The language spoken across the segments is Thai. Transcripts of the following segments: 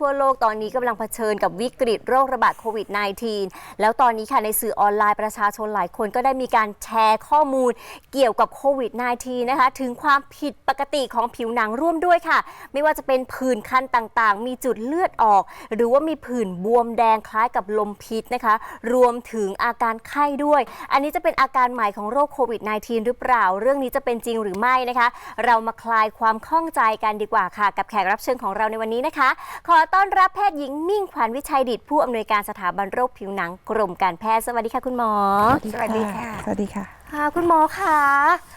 ทั่วโลกตอนนี้กำลังเผชิญกับวิกฤตโรคระบาดโควิด -19 แล้วตอนนี้ค่ะในสื่อออนไลน์ประชาชนหลายคนก็ได้มีการแชร์ข้อมูลเกี่ยวกับโควิด -19 นะคะ ถึงความผิดปกติของผิวหนังร่วมด้วยค่ะ ไม่ว่าจะเป็นผื่นคันต่างๆ มีจุดเลือดออก หรือว่ามีผื่นบวมแดงคล้ายกับลมพิษนะคะ รวมถึงอาการไข้ด้วย อันนี้จะเป็นอาการใหม่ของโรคโควิด -19 หรือเปล่า เรื่องนี้จะเป็นจริงหรือไม่นะคะ เรามาคลายความข้องใจกันดีกว่าค่ะ กับแขกรับเชิญของเราในวันนี้นะคะขอต้อนรับแพทย์หญิงมิ่งขวัญวิชัยดิตผู้อำนวยการสถาบันโรคผิวหนังกรมการแพทย์สวัสดีค่ะคุณหมอ สวัสดีค่ะ สวัสดีค่ะ ค่ะ คุณหมอค่ะ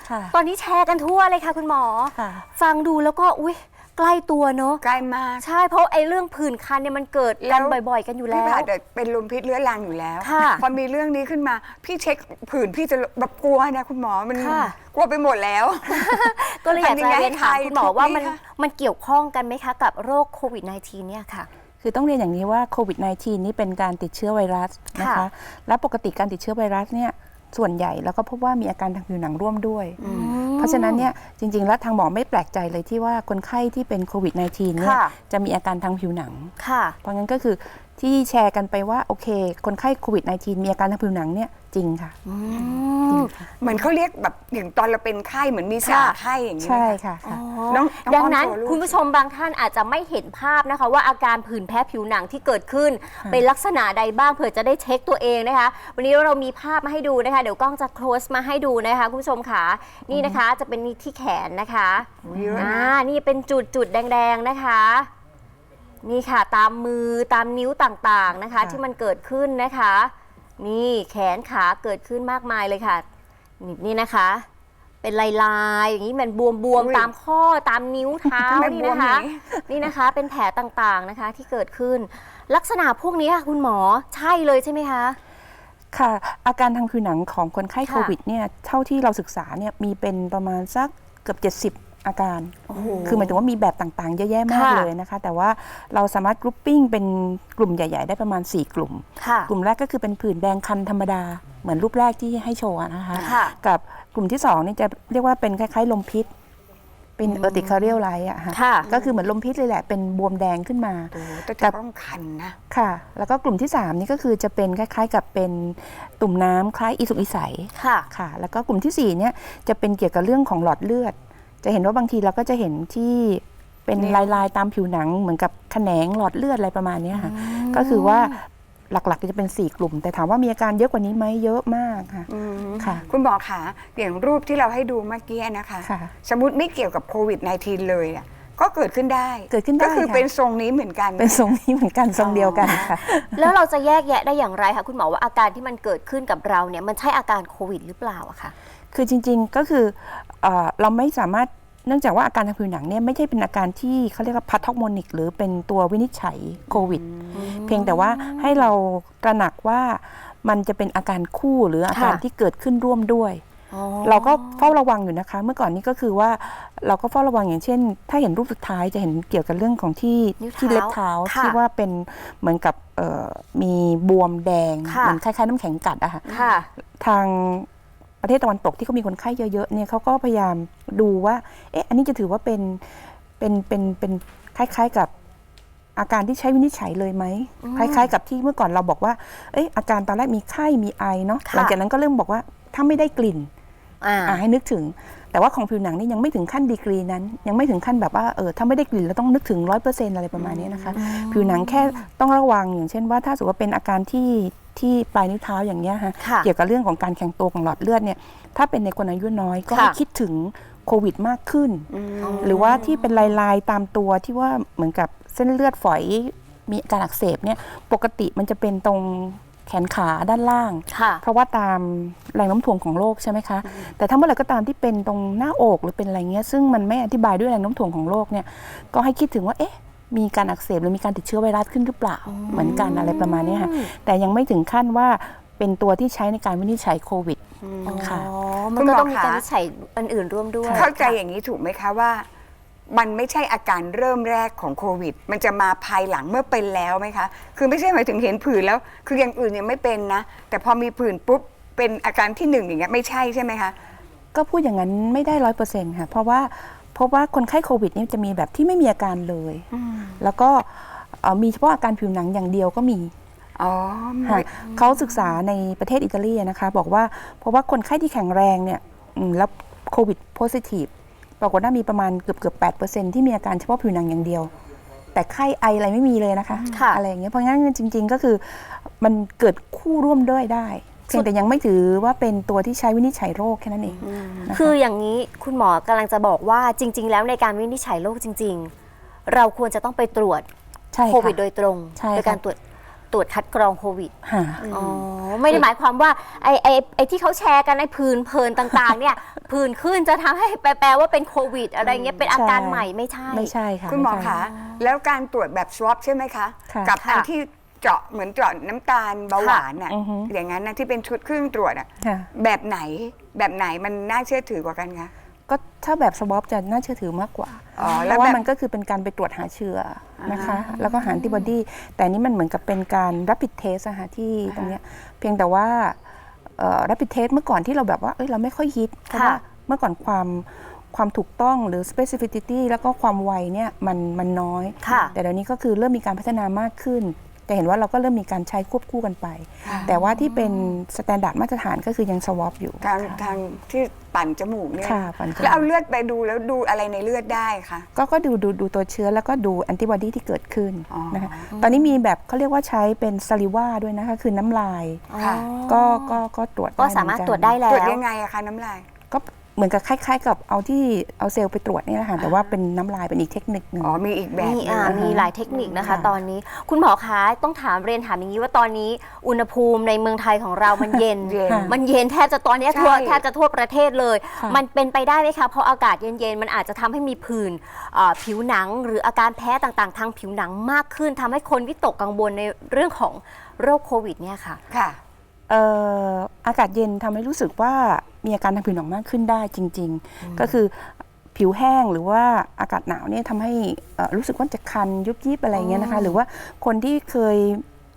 ค่ะตอนนี้แชร์กันทั่วเลยค่ะ คุณหมอค่ะฟังดูแล้วก็อุ้ย ใกล้ตัวเนอะใกล้มากใช่เพราะไอ้เรื่องผื่นคันเนี่ยมันเกิดแล้กันวบ่อย ๆ กันอยู่พี่แล้ว ผ่าแต่เป็นลมพิษเรื้อรังอยู่แล้ว ค่ะพอมีเรื่องนี้ขึ้นมา พี่เช็คผื่นพี่จะแบบกลัวนะคุณหมอมันค่ะ กลัวไปหมดแล้ว ก็เลยอยากทำยัจะงไงเรียนถามให้คุณหมอคลายว่าทุกข์มันนี้คะ มันเกี่ยวข้องกันไหมคะกับโรคโควิด -19 เนี่ยค่ะ คือต้องเรียนอย่างนี้ว่าโควิด -19 นี่เป็นการติดเชื้อไวรัสนะค่ะ คะ และปกติการติดเชื้อไวรัสเนี่ย ส่วนใหญ่แล้วก็พบว่ามีอาการทางผิวหนังร่วมด้วย เพราะฉะนั้นเนี่ยจริง ๆ แล้วทางหมอไม่แปลกใจเลยที่ว่าคนไข้ที่เป็นโควิด -19 เนี่ยค่ะจะมีอาการทางผิวหนังค่ะเพราะงั้นก็คือ ที่แชร์กันไปว่าโอเค คนไข้โควิด -19 มีอาการทางผิวหนังเนี่ยจริงค่ะอืจริมงค่ะเหมือนเขาเรียกแบบอย่างตอนเราเป็นไข้เหมือนมีสาค่ะไข้อย่างนี้ใช่ไหมค่ะอ๋อค่ะน้ององดังนั้นอ้อมโชว์รูปคุณผู้ชมบางท่านอาจจะไม่เห็นภาพนะคะ ว่าอาการผื่นแพ้ผิวหนังที่เกิดขึ้นค่ะเป็นลักษณะใดบ้างเผื่อจะได้เช็คตัวเองนะคะ วันนี้เรามีภาพมาให้ดูนะคะ เดี๋ยวกล้องจะ close มาให้ดูนะคะ คุณผู้ชมค่ะนี่นะคะจะเป็นที่แขนนะคะเยอะอ่านะนี่เป็นจุดจุดๆแดง ๆนะคะ นี่ค่ะ ตามมือตามนิ้วต่างๆนะคะค่ะที่มันเกิดขึ้นนะคะ นี่แขนขาเกิดขึ้นมากมายเลยค่ะ นี่นี่นะคะ เป็นลายลายๆอย่างนี้เหมือนบวมบวมอุ้ยๆตามข้อตามนิ้วเท้าทำไมนี่บวมนะคะอย่างนี้นี่นะคะเป็นแผลต่างๆนะคะที่เกิดขึ้น ลักษณะพวกนี้ค่ะคุณหมอใช่เลยใช่ไหมคะค่ะอาการทางผิวหนังของคนไข้ค่ะโควิดเนี่ยเท่าที่เราศึกษาเนี่ยมีเป็นประมาณสักเกือบ 70 อาการโอ้โหคือหมายถึงว่ามีแบบต่างๆ เยอะแยะมากค่ะเลยนะคะ แต่ว่าเราสามารถกรุ๊ปปิ้งเป็นกลุ่มใหญ่ ๆ ได้ประมาณ 4 กลุ่ม ค่ะกลุ่มแรกก็คือเป็นผื่นแดงคันธรรมดา เหมือนรูปแรกที่ให้โชว์อะนะคะ ค่ะ กับกลุ่มที่2นี่จะเรียกว่าเป็นคล้ายๆ ลมพิษ เป็นเออติคาเรียลไลท์อะค่ะ ค่ะ ก็คือเหมือนลมพิษเลยแหละเป็นบวมแดงขึ้นมา โอ้โหแต่กัจะบต้องคันนะ ค่ะ แล้วก็กลุ่มที่ 3 นี่ก็คือจะเป็นคล้ายๆ กับเป็นตุ่มน้ำคล้ายอีสุกอีใสค่ะ ค่ะ แล้วก็กลุ่มที่4เนี่ยจะเป็นเกี่ยวกับเรื่องของหลอดเลือด จะเห็นว่าบางทีเราก็จะเห็นที่เป็นเนี่ยลายๆตามผิวหนังเหมือนกับแขนงหลอดเลือดอะไรประมาณเนี้ยค่ะ ก็คือว่าหลักๆจะเป็น 4 กลุ่ม แต่ถามว่ามีอาการเยอะกว่านี้ไหมเยอะมากค่ะอืมค่ะ คุณหมอคะอย่างรูปที่เราให้ดูเมื่อกี้นะคะค่ะสมมติไม่เกี่ยวกับโควิด -19 เลยอะ ก็เกิดขึ้นได้เกิดขึ้นได้ก็คือค่ะเป็นทรงนี้เหมือนกัน เป็นทรงนี้เหมือนกันทรงเดียวกันค่ะ แล้วเราจะแยกแยะได้อย่างไรคะคุณหมอว่าอาการที่มันเกิดขึ้นกับเราเนี่ยมันใช่อาการโควิดหรือเปล่าอะคะคือจริงๆก็คือเออเราไม่สามารถเนื่องจากว่าอาการทางผิวหนังเนี่ยไม่ใช่เป็นอาการที่เขาเรียกว่าพัทอกโมนิก หรือเป็นตัววินิจฉัยโควิด เพียงแต่ว่าให้เราตระหนักว่ามันจะเป็นอาการคู่หรืออาการค่ะที่เกิดขึ้นร่วมด้วยอ๋อ เราก็เฝ้าระวังอยู่นะคะ เมื่อก่อนนี้ก็คือว่าเราก็เฝ้าระวังอย่างเช่น ถ้าเห็นรูปสุดท้ายจะเห็นเกี่ยวกับเรื่องของที่นิ้วเท้าที่เล็บเท้าค่ะที่ว่าเป็นเหมือนกับเอ่อมีบวมแดงค่ะเหมือนคล้ายๆน้ำแข็งกัดอะค่ะค่ะทางประเทศตะวันตกที่เขามีคนไข้เยอะๆเนี่ยเขาก็พยายามดูว่าเอ๊ะอันนี้จะถือว่าเป็นเป็นเป็นเป็นคล้าย ๆกับอาการที่ใช้วินิจฉัยเลยไหมอืมคล้าย ๆ กับที่เมื่อก่อนเราบอกว่า เอ๊ะอาการตอนแรกมีไข้มีไอเนาะค่ะหลังจากนั้นก็เริ่มบอกว่าถ้าไม่ได้กลิ่น อ่าอ่าให้นึกถึง แต่ว่าของผิวหนังนี่ยังไม่ถึงขั้นดีกรีนั้น ยังไม่ถึงขั้นแบบว่าเออถ้าไม่ได้กลิ่นเราต้องนึกถึงร้อยเปอร์เซ็นต์อะไรประมาณนี้นะคะ ผิวหนังแค่ต้องระวังอย่างเช่นว่าถ้าสมมติว่าเป็นอาการที่ที่ปลายนิ้วเท้าอย่างเงี้ยฮะค่ะเกี่ยวกับเรื่องของการแข็งตัวของหลอดเลือดเนี่ยถ้าเป็นในคนอายุน้อยก็ให้ค่ะคิดถึงโควิดมากขึ้นอืมหรือว่าที่เป็นลายๆตามตัวที่ว่าเหมือนกับเส้นเลือดฝอยมีการอักเสบเนี่ยปกติมันจะเป็นตรง แขนขาด้านล่าง ค่ะ เพราะว่าตามแรงโน้มถ่วงของโลกใช่ไหมคะ แต่ถ้าเมื่อไหร่ก็ตามที่เป็นตรงหน้าอกหรือเป็นอะไรเงี้ย ซึ่งมันไม่อธิบายด้วยแรงโน้มถ่วงของโลกเนี่ย ก็ให้คิดถึงว่า เอ๊ะ มีการอักเสบหรือมีการติดเชื้อไวรัสขึ้นหรือเปล่า เหมือนกันอะไรประมาณเนี้ยค่ะ แต่ยังไม่ถึงขั้นว่าเป็นตัวที่ใช้ในการวินิจฉัยโควิด ค่ะ อ๋อมันก็ต้องมีการวิจัยอันอื่นร่วมด้วย เข้าใจอย่างนี้ถูกไหมคะว่า มันไม่ใช่อาการเริ่มแรกของโควิด มันจะมาภายหลังเมื่อเป็นแล้วไหมคะ คือไม่ใช่หมายถึงเห็นผื่นแล้ว คืออย่างอื่นยังไม่เป็นนะ แต่พอมีผื่นปุ๊บ เป็นอาการที่หนึ่งอย่างเงี้ยไม่ใช่ใช่ไหมคะ ก็พูดอย่างนั้นไม่ได้ร้อยเปอร์เซ็นต์ค่ะ เพราะว่าเพราะว่าคนไข้โควิดนี่จะมีแบบที่ไม่มีอาการเลย แล้วก็เอ่อมีเฉพาะอาการผิวหนังอย่างเดียวก็มีอ๋อค่ะเขาศึกษาในประเทศอิตาลีนะคะ บอกว่าเพราะว่าคนไข้ที่แข็งแรงเนี่ยอืมแล้วโควิดโพซิทีฟ ปรากฏว่ามีประมาณเกือบเกือบแปดเปอร์เซ็นที่มีอาการเฉพาะผิวหนังอย่างเดียว แต่ไข้ไออะไรไม่มีเลยนะคะค่ะอะไรอย่างเงี้ยเพราะงั้นจริง ๆ ก็คือมันเกิดคู่ร่วมด้วยได้เพียงแต่ยังไม่ถือว่าเป็นตัวที่ใช้วินิจฉัยโรคแค่นั้นเองนะคะคืออย่างนี้คุณหมอกำลังจะบอกว่าจริง ๆ แล้วในการวินิจฉัยโรคจริง ๆ เราควรจะต้องไปตรวจใช่โควิดค่ะโดยตรงใช่โดยการค่ะตรวจ ตรวจคัดกรองโควิด ค่ะ อ๋อ ไม่ได้หมายความว่าไอ้ไอ้ไอ้ที่เขาแชร์กันในผื่นเพลินต่างๆ เนี่ย ผื่นขึ้นจะทำให้แปลว่าเป็นโควิด อะไรเงี้ยเป็นอาการใช่ ใหม่ไม่ใช่ ไม่ใช่ค่ะคุณหมอไใช่ คะแล้วการตรวจแบบ swab ใช่ไหมคะ ค่ะกับอันค่ะที่เจาะเหมือนเจาะน้ำตาลเบาหวานอะอือฮึ อย่างนั้นนะที่เป็นชุดเครื่องตรวจอะค่ะ แบบไหนแบบไหนมันน่าเชื่อถือกว่ากันคะ ก็ถ้าแบบสวอปจะน่าเชื่อถือมากกว่า อ๋อเพแล้วราะว่าแบบ มันก็คือเป็นการไปตรวจหาเชื้อ นะคะ แล้วก็หาแอนติบอดีแต่อันนี้มันเหมือนกับเป็นการ rapid test อะค่ะที่ตรงเนี้ยเพียงแต่ว่าเอ่อ rapid test เมื่อก่อนที่เราแบบว่าเอ้ยเราไม่ค่อยฮิตเพราะว่าเมื่อก่อนความความถูกต้องหรือ specificity แล้วก็ความไวเนี่ยมันมันน้อยค่ะแต่เดี๋ยวนี้ก็คือเริ่มมีการพัฒนามากขึ้น แต่เห็นว่าเราก็เริ่มมีการใช้ควบคู่กันไป แต่ว่าที่เป็นสแตนดาร์ดมาตรฐานก็คือยังสวอปอยู่ทางทางที่ปั่นจมูกเนี่ยค่ะปั่นจมูก แล้วเอาเลือดไปดูแล้วดูอะไรในเลือดได้คะ ก็ก็ดูดูดูตัวเชื้อแล้วก็ดูแอนติบอดีที่เกิดขึ้นอ๋อ นะคะตอนนี้มีแบบเขาเรียกว่าใช้เป็นซาลิว่าด้วยนะคะคือน้ำลาย ค่ะ ก็ก็ก็ตรวจก็ได้สามารถเหอนนตรวจได้แล้ตรวจวยังไงอะคะน้ำลายก็ เหมือนกับคล้ายๆ กับเอาที่เอาเซลล์ไปตรวจนี่แหละค่ะแต่ว่าเป็นน้ำลายเป็นอีกเทคนิคหนึ่ง อ๋อมีอีกแบบมีหนึ่ง อ่ามีหลายเทคนิคนะคะตอนนี้คุณหมอคะต้องถามเรียนถามอย่างนี้ว่าตอนนี้อุณหภูมิในเมืองไทยของเรามันเย็น เย็นมันเย็นแทบจะตอนนี้ทั่วใช่ แทบจะทั่วประเทศเลย ค่ะ มันเป็นไปได้ไหมคะเพราะอากาศเย็นๆมันอาจจะทำให้มีผื่นเอ่อผิวหนัง หรืออาการแพ้ต่างๆ ทางผิวหนังมากขึ้นทำให้คนวิตกกังวลในเรื่องของโรคโควิดเนี่ยค่ะ ค่ะ เอ่ออากาศเย็นทำให้รู้สึกว่า มีอาการทางผิวหนังมากขึ้นได้จริง ๆ ก็คือผิวแห้งหรือว่าอากาศหนาวเนี่ยทำให้เอ่อรู้สึกว่าจะคันยุบยิบอะไรเงี้ยนะคะ หรือว่าคนที่เคย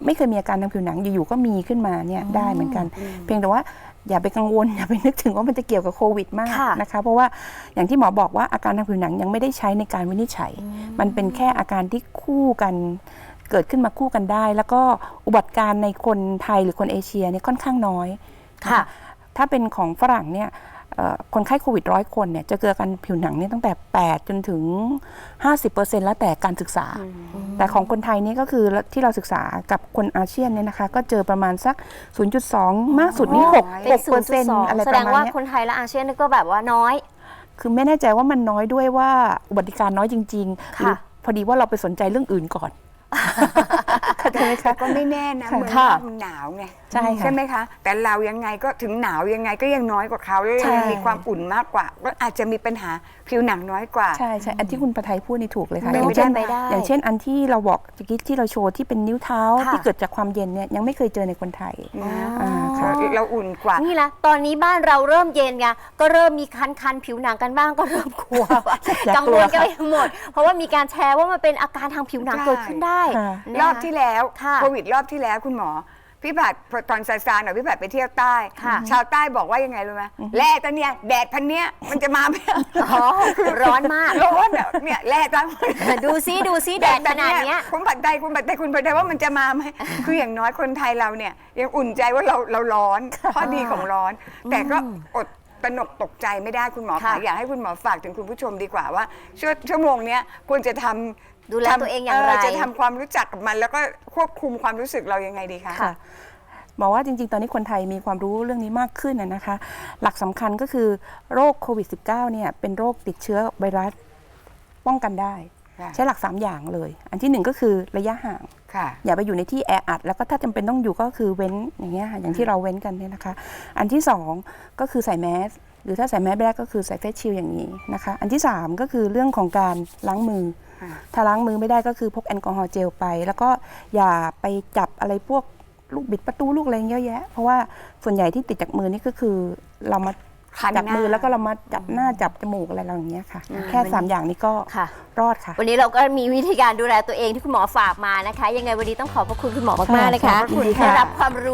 ไม่เคยมีอาการทางผิวหนังอยู่ๆก็มีขึ้นมาเนี่ยได้เหมือนกัน เพียงแต่ว่าอย่าไปกังวลอย่าไปนึกถึงว่ามันจะเกี่ยวกับโควิดมากค่ะนะคะ เพราะว่าอย่างที่หมอบอกว่าอาการทางผิวหนังยังไม่ได้ใช้ในการวินิจฉัย มันเป็นแค่อาการที่คู่กันเกิดขึ้นมาคู่กันได้ แล้วก็อุบัติการณ์ในคนไทยหรือคนเอเชียเนี่ยค่อนข้างน้อยนค่ะ ถ้าเป็นของฝรั่งเนี่ยเอ่อคนไข้โควิดร้อยคนเนี่ยจะเกิดอาการผิวหนังเนี่ยตั้งแต่ 8 จนถึง 50%แล้วแต่การศึกษา แต่ของคนไทยนี่ก็คือที่เราศึกษากับคนอาเซียนเนี่ยนะคะ ก็เจอประมาณสัก 0.2 มากสุดนี่6เป็น6เปอร์เซ็นต์0.2อะไรแสปดระงมาณว่าเนี้ยคนไทยและอาเซียนนี่ก็แบบว่าน้อย คือไม่แน่ใจว่ามันน้อยด้วยว่าอุบัติการน้อยจริงๆหค่ะรือพอดีว่าเราไปสนใจเรื่องอื่นก่อนเข้าใจไหมคะก็ไม่แน่นะค่ะเมืองนค่ะอกมันหนาวไง ใช่ค่ะ ใช่ไหมคะ แต่เรายังไงก็ถึงหนาวยังไงก็ยังน้อยกว่าเขาแล้วใช่ ยังมีความอุ่นมากกว่าก็อาจจะมีปัญหาผิวหนังน้อยกว่า ใช่ใช่อันที่คุณประไทยพูดนี่ถูกเลยค่ะเป็อนย่างไปเช่นไปได้ อย่างเช่นอันที่เราบอกตะกี้ที่เราโชว์ที่เป็นนิ้วเท้าค่ะ ที่เกิดจากความเย็นเนี่ยยังไม่เคยเจอในคนไทยอ่าค่ะ เราอุ่นกว่า นี่แหละตอนนี้บ้านเราเริ่มเย็นไงก็เริ่มมีคันคันๆผิวหนังกันบ้างก็เริ่มกลัวว่าอย่ากังกลัววลกันค่ะไปหมด เพราะว่ามีการแชร์ว่ามันเป็นอาการทางผิวหนังใช่ เกิดขึ้นได้ค่ะ นะคะรอบที่แล้วค่ะ โควิดรอบที่แล้วคุณหมอ พี่ผัดตอนซาซาหน่อยพี่ผัดไปเที่ยวใต้ค่ะชาวใต้บอกว่ายังไงรู้ไหมแร่ตอนเนี้ยแดดพันเนี้ยมันจะมาไหมอ๋อร้อนมากร้อนอะเนี่ยแร่ตั้งดูซิดูซิแดดขนาดเนี้ยคุณผัดไทยคุณผัดไทยคุณผัดไทยว่ามันจะมาไหมคืออย่างน้อยคนไทยเราเนี่ยยังอุ่นใจว่าเราเราร้อนข้อดีของร้อน แต่ก็อดตระหนกตกใจไม่ได้คุณหมอค่ะค่ะอยากให้คุณหมอฝากถึงคุณผู้ชมดีกว่าว่าชั่วชั่วโมงเนี้ยควรจะทำ ดูแลทำตัวเองอย่างไร จะทำความรู้จักกับมัน แล้วก็ควบคุมความรู้สึกเรายังไงดีคะ ค่ะบอกว่าจริง ๆ ตอนนี้คนไทยมีความรู้เรื่องนี้มากขึ้นนะนะคะ หลักสำคัญก็คือโรคโควิด -19 เนี่ยเป็นโรคติดเชื้อไวรัสป้องกันได้ ค่ะ ใช้หลัก 3 อย่างเลย อันที่หนึ่งก็คือระยะห่าง ค่ะ อย่าไปอยู่ในที่แออัด แล้วก็ถ้าจำเป็นต้องอยู่ก็คือเว้นอย่างเงี้ยค่ะอย่างที่เราเว้นกันเนี่ยนะคะ อันที่สองก็คือใส่แมส หรือถ้าใส่แมสไม่ได้ก็คือใส่เฟสชิลอย่างนี้นะคะ อันที่สามก็คือเรื่องของการล้างมือค่ะถ้าล้างมือไม่ได้ก็คือพกแอลกอฮอล์เจลไป แล้วก็อย่าไปจับอะไรพวกลูกบิดประตูลูกอะไรเยอะแยะ เพราะว่าส่วนใหญ่ที่ติดจากมือนี่ก็คือเรามาคันจับหน้ามือแล้วก็เรามาจับหน้าจับจมูกอะไรเราอย่างเงี้ยค่ะ แค่สามอย่างนี้ก็ค่ะรอดค่ะ วันนี้เราก็มีวิธีการดูแลตัวเองที่คุณหมอฝากมานะคะ ยังไงวันนี้ต้องขอบพระคุณคุณหมอมากๆเลยค่ะขอบพระคุณได้ค่ะรับความรู้